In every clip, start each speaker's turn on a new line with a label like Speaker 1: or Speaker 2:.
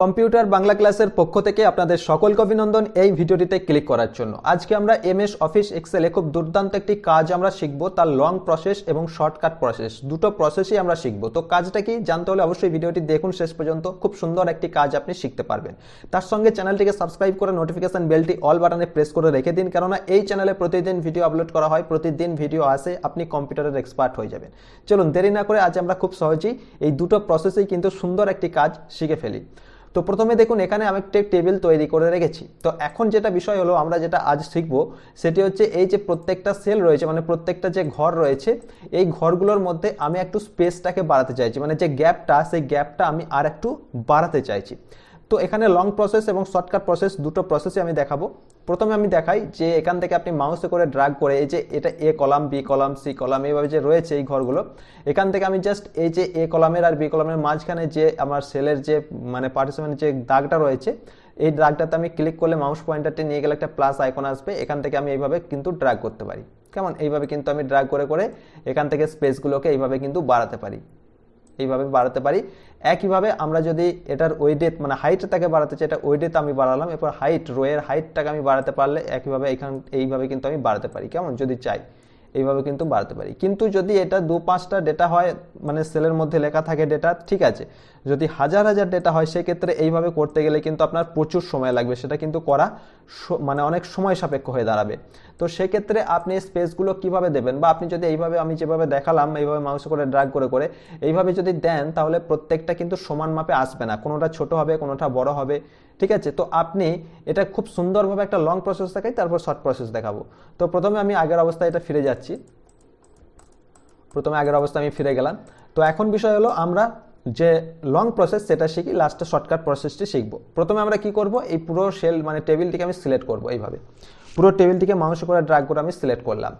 Speaker 1: Computer Bangla ক্লাসের পক্ষ থেকে আপনাদের সকলকে অভিনন্দন এই ভিডিওটিতে ক্লিক করার জন্য। আজকে আমরা এমএস অফিস এক্সেলে খুব দুর্দান্ত একটি কাজ আমরা শিখব, তার লং প্রসেস এবং শর্টকাট প্রসেস দুটো প্রসেসই আমরা শিখব। তো কাজটা কি জানতে হলে অবশ্যই ভিডিওটি দেখুন শেষ পর্যন্ত। খুব সুন্দর একটি কাজ আপনি শিখতে পারবেন। তার সঙ্গে চ্যানেলটিকে সাবস্ক্রাইব করে নোটিফিকেশন বেলটি অল বাটনে প্রেস করে রেখে দিন, কেননা এই চ্যানেলে প্রতিদিন ভিডিও আপলোড করা হয়, প্রতিদিন ভিডিও আসে, আপনি কম্পিউটারের এক্সপার্ট হয়ে যাবেন। চলুন, দেরি না করে আজ আমরা খুব সহজেই এই দুটো প্রসেসেই কিন্তু সুন্দর একটি কাজ শিখে ফেলি। তো প্রথমে দেখুন, এখানে আমি একটা টেবিল তৈরি করে রেখেছি। তো এখন যেটা বিষয় হলো, আমরা যেটা আজ শিখব, সেটি হচ্ছে এই যে প্রত্যেকটা সেল রয়েছে মানে প্রত্যেকটা যে ঘর রয়েছে, এই ঘরগুলোর মধ্যে আমি একটু স্পেসটাকে বাড়াতে চাইছি। মানে যে গ্যাপটা সেই গ্যাপটা আমি আর একটু বাড়াতে চাইছি। তো এখানে লং প্রসেস এবং শর্টকাট প্রসেস দুটো প্রসেসই আমি দেখাবো। প্রথমে আমি দেখাই যে এখান থেকে আপনি মাউসে করে ড্রাগ করে এই যে এটা A column, B column, C column এইভাবে যে রয়েছে এই ঘরগুলো, এখান থেকে আমি জাস্ট এই যে এ কলামের আর বি কলামের মাঝখানে যে আমার সেলের যে মানে পার্টিসিপেন্ট যে দাগটা রয়েছে, এই ড্রাগটাতে আমি ক্লিক করলে মাউস পয়েন্টারটি নিয়ে গেলে একটা প্লাস আইকন আসবে। এখান থেকে আমি এইভাবে কিন্তু ড্রাগ করতে পারি। কেমন? এইভাবে কিন্তু আমি ড্রাগ করে করে এখান থেকে স্পেসগুলোকে এইভাবে কিন্তু বাড়াতে পারি। এইভাবে বাড়াতে পারি। একইভাবে আমরা যদি এটার ওয়েডেথ মানে হাইটটাকে বাড়াতে চাই, এটা ওয়েডেথ আমি বাড়ালাম, এরপর হাইট রোয়ের হাইটটাকে আমি বাড়াতে পারলে একইভাবে এখান এইভাবে কিন্তু আমি বাড়াতে পারি। কেমন? যদি চাই, এইভাবে কিন্তু বাড়াতে পারি। কিন্তু যদি এটা দু পাঁচটা ডেটা হয় মানে সেলের মধ্যে লেখা থাকে ডেটা ঠিক আছে। যদি হাজার হাজার ডেটা হয়, সেক্ষেত্রে এইভাবে করতে গেলে কিন্তু আপনার প্রচুর সময় লাগবে। সেটা কিন্তু করা মানে অনেক সময় সাপেক্ষ হয়ে দাঁড়াবে। তো সেক্ষেত্রে আপনি স্পেসগুলো কীভাবে দেবেন? বা আপনি যদি এইভাবে আমি যেভাবে দেখালাম, এইভাবে মাউস করে ড্রাগ করে করে এইভাবে যদি দেন, তাহলে প্রত্যেকটা কিন্তু সমান মাপে আসবে না। কোনোটা ছোট হবে, কোনোটা বড় হবে, ঠিক আছে? তো আপনি এটা খুব সুন্দরভাবে একটা লং প্রসেস দেখাই, তারপর শর্ট প্রসেস দেখাবো। তো প্রথমে আমি আগের অবস্থায় এটা ফিরে যাচ্ছি। প্রথমে আগের অবস্থায় আমি ফিরে গেলাম। তো এখন বিষয় হলো, আমরা যে লং প্রসেস সেটা শিখি লাস্টে শর্টকাট প্রসেসটি শিখব। প্রথমে আমরা কি করব? এই পুরো সেল মানে টেবিলটিকে আমি সিলেক্ট করব এইভাবে। পুরো টেবিলটিকে মাউস করে ড্রাগ করে আমি সিলেক্ট করলাম।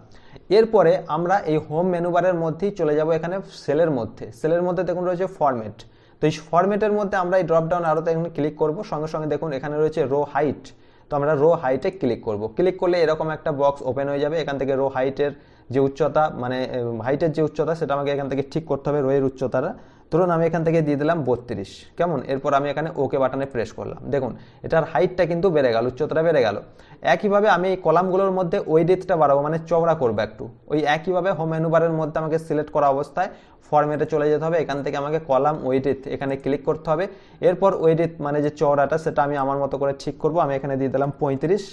Speaker 1: এরপরে আমরা এই হোম মেনুবারের মধ্যেই চলে যাব এখানে সেলের মধ্যে। সেলের মধ্যে দেখুন রয়েছে ফরম্যাট তো এই ফরম্যাটের মধ্যে আমরা এই ড্রপ ডাউন আরোতে এখানে ক্লিক করব। সঙ্গে সঙ্গে দেখুন এখানে রয়েছে রো হাইট তো আমরা রো হাইটে ক্লিক করব। ক্লিক করলে এরকম একটা বক্স ওপেন হয়ে যাবে। এখান থেকে রো হাইটের যে উচ্চতা মানে হাইটের যে উচ্চতা, সেটা আমাকে এখান থেকে ঠিক করতে হবে রোয়ের উচ্চতাটা। ধরুন আমি এখান থেকে দিয়ে দিলাম বত্রিশ। কেমন? এরপর আমি এখানে ওকে বাটনে প্রেস করলাম। দেখুন, এটার হাইটটা কিন্তু বেড়ে গেল, উচ্চতাটা বেড়ে গেল। একইভাবে আমি এই কলামগুলোর মধ্যে ওই ডেথটা বাড়াবো মানে চওড়া করব একটু। ওই একইভাবে হোম মেনুবারের মধ্যে আমাকে সিলেক্ট করা অবস্থায় ফরম্যাটে চলে যেতে হবে। এখান থেকে আমাকে কলাম ওয়েডেথ এখানে ক্লিক করতে হবে। এরপর ওয়েডেথ মানে যে চওড়াটা, সেটা আমি আমার মতো করে ঠিক করব। আমি এখানে দিয়ে দিলাম পঁয়ত্রিশ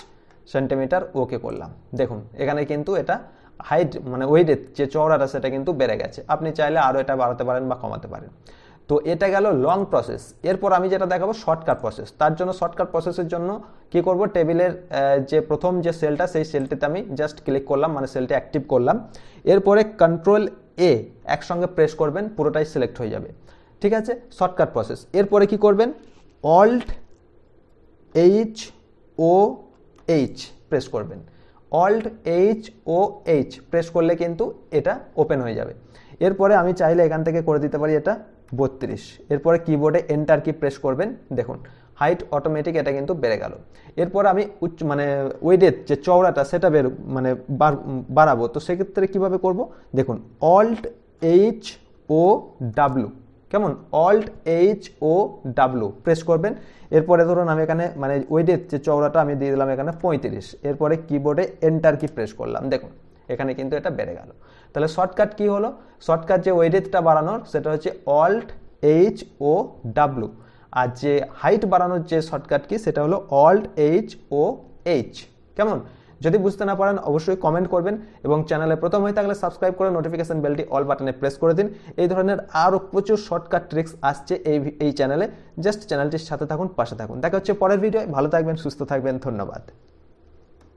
Speaker 1: সেন্টিমিটার ওকে করলাম। দেখুন, এখানে কিন্তু এটা হাইট মানে ওয়েডের যে চওড়াটা, সেটা কিন্তু বেড়ে গেছে। আপনি চাইলে আরও এটা বাড়াতে পারেন বা কমাতে পারেন। তো এটা গেল লং প্রসেস এরপর আমি যেটা দেখাবো শর্টকাট প্রসেস তার জন্য শর্টকাট প্রসেসের জন্য কি করব? টেবিলের যে প্রথম যে সেলটা সেই সেলটিতে আমি জাস্ট ক্লিক করলাম মানে সেলটি অ্যাক্টিভ করলাম। এরপরে কন্ট্রোল এ একসঙ্গে প্রেস করবেন, পুরোটাই সিলেক্ট হয়ে যাবে। ঠিক আছে? শর্টকাট প্রসেস এরপরে কি করবেন? Alt H O H press করবেন। Alt H O H press করলে কিন্তু এটা ওপেন হয়ে যাবে। এরপরে আমি চাইলে এখান থেকে করে দিতে পারি এটা বত্রিশ। এরপরে কিবোর্ডে এন্টার কি প্রেস করবেন, দেখুন হাইট অটোমেটিক এটা কিন্তু বেড়ে গেল। এরপর আমি উচ্চ মানে ওয়েডের যে চওড়াটা, সেটা বের মানে বাড়াবো। তো সেক্ষেত্রে কীভাবে করব? দেখুন অল্ট এইচ ও ডাব্লু কেমন? Alt H O W press করবেন। এরপরে ধরুন আমি এখানে মানে ওয়েডের যে চওড়াটা আমি দিয়ে দিলাম এখানে পঁয়ত্রিশ। এরপরে কিবোর্ডে এন্টার কি প্রেস করলাম। দেখুন, এখানে কিন্তু এটা বেড়ে গেল। তাহলে শর্টকাট কি হলো? শর্টকাট যে ওয়েডেথটা বাড়ানোর, সেটা হচ্ছে অল্ট এইচ ও ডাব্লু আর যে হাইট বাড়ানোর যে শর্টকাট কি, সেটা হলো অল্ট এইচ ও এইচ কেমন? যদি বুঝতে না পারেন, অবশ্যই কমেন্ট করবেন এবং চ্যানেলে প্রথম হয়ে থাকলে সাবস্ক্রাইব করে নোটিফিকেশন বেলটি অল বাটনে প্রেস করে দিন। এই ধরনের আরও প্রচুর শর্টকাট ট্রিক্স আসছে এই এই চ্যানেলে জাস্ট চ্যানেলটির সাথে থাকুন, পাশে থাকুন। দেখা হচ্ছে পরের ভিডিও ভালো থাকবেন, সুস্থ থাকবেন। ধন্যবাদ।